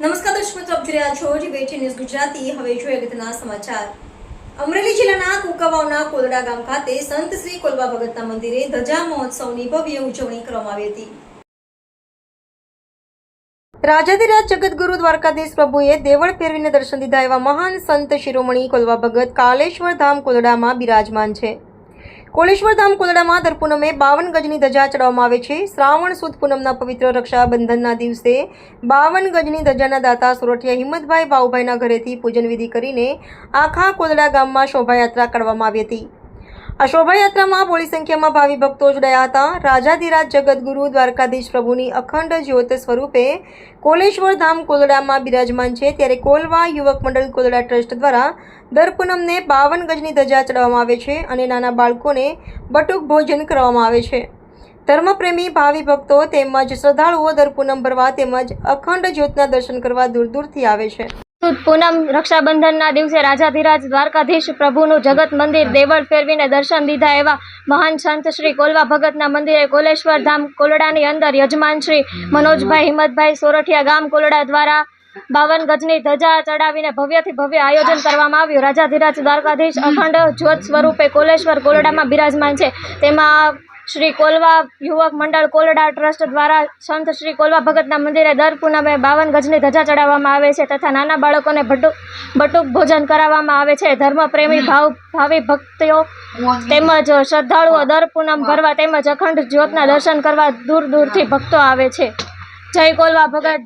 નમસ્કાર દર્શક મિત્રો, આપ જોઈ રહ્યા છો ડિબેટ ન્યૂઝ ગુજરાતી. હવે જોઈએ અગત્યના સમાચાર. અમરેલી જિલ્લાના કુકાવાવના કોલડા ગામ ખાતે સંત શ્રી કોલબા ભગતના મંદિરે ધજા મહોત્સવની ભવ્ય ઉજવણી કરવામાં આવી હતી. રાજાધિરાજ જગતગુરુ દ્વારકાધીશ પ્રભુએ દેવળ ફેરવીને દર્શન દીધા એવા મહાન સંત શિરોમણી કોલવા ભગત કાલેશ્વર ધામ કોલડામાં બિરાજમાન છે. કોલેશ્વર ધામ કોલડામાં દર પૂનમે બાવન ગજની ધજા ચડાવવામાં આવે છે. શ્રાવણ સુદ પૂનમના પવિત્ર રક્ષાબંધનના દિવસે બાવન ગજની ધજાના દાતા સુરઠિયા હિંમતભાઈ ભાવભાઈના ઘરેથી પૂજન વિધિ કરીને આખા કોદડા ગામમાં શોભાયાત્રા કાઢવામાં આવી હતી. આ શોભાયાત્રામાં બોળી સંખ્યામાં ભાવિ ભક્તો જોડાયા હતા. રાજાધિરાજ જગદગુરુ દ્વારકાધીશ પ્રભુની અખંડ જ્યોત સ્વરૂપે કોલેશ્વર ધામ કોલડામાં બિરાજમાન છે. ત્યારે કોલવા યુવક મંડળ કોલડા ટ્રસ્ટ દ્વારા દર પૂનમને બાવન ગજની ધજા ચડાવવામાં આવે છે અને નાના બાળકોને બટુક ભોજન કરવામાં આવે છે. ધર્મપ્રેમી ભાવિ ભક્તો તેમજ શ્રદ્ધાળુઓ દર પૂનમ ભરવા તેમજ અખંડ જ્યોતના દર્શન કરવા દૂર દૂરથી આવે છે. પૂનમ રક્ષાબંધનના દિવસે રાજાધિરાજ દ્વારકાધીશ પ્રભુનું જગત મંદિર દેવળ ફેરવીને દર્શન દીધા એવા મહાન સંત શ્રી કોલવા ભગતના મંદિરે કોલેશ્વર ધામ કોલડાની અંદર યજમાન શ્રી મનોજભાઈ હિંમતભાઈ સોરઠિયા ગામ કોલડા દ્વારા બાવન ગજની ધજા ચડાવીને ભવ્યથી ભવ્ય આયોજન કરવામાં આવ્યું. રાજાધિરાજ દ્વારકાધીશ અખંડ જ્યોત સ્વરૂપે કોલેશ્વર કોલડામાં બિરાજમાન છે. તેમાં શ્રી કોલવા યુવક મંડળ કોલડા ટ્રસ્ટ દ્વારા સંત શ્રી કોલવા ભગતના મંદિરે દર પૂનમે બાવન ગજની ધજા ચડાવવામાં આવે છે તથા નાના બાળકોને બટુક બટુક ભોજન કરાવવામાં આવે છે. ધર્મપ્રેમી ભાવ, ભાવિ ભક્તિઓ તેમજ શ્રદ્ધાળુઓ દર પૂનમ ભરવા તેમજ અખંડ જ્યોતના દર્શન કરવા દૂર દૂરથી ભક્તો આવે છે. જય કોલવા ભગત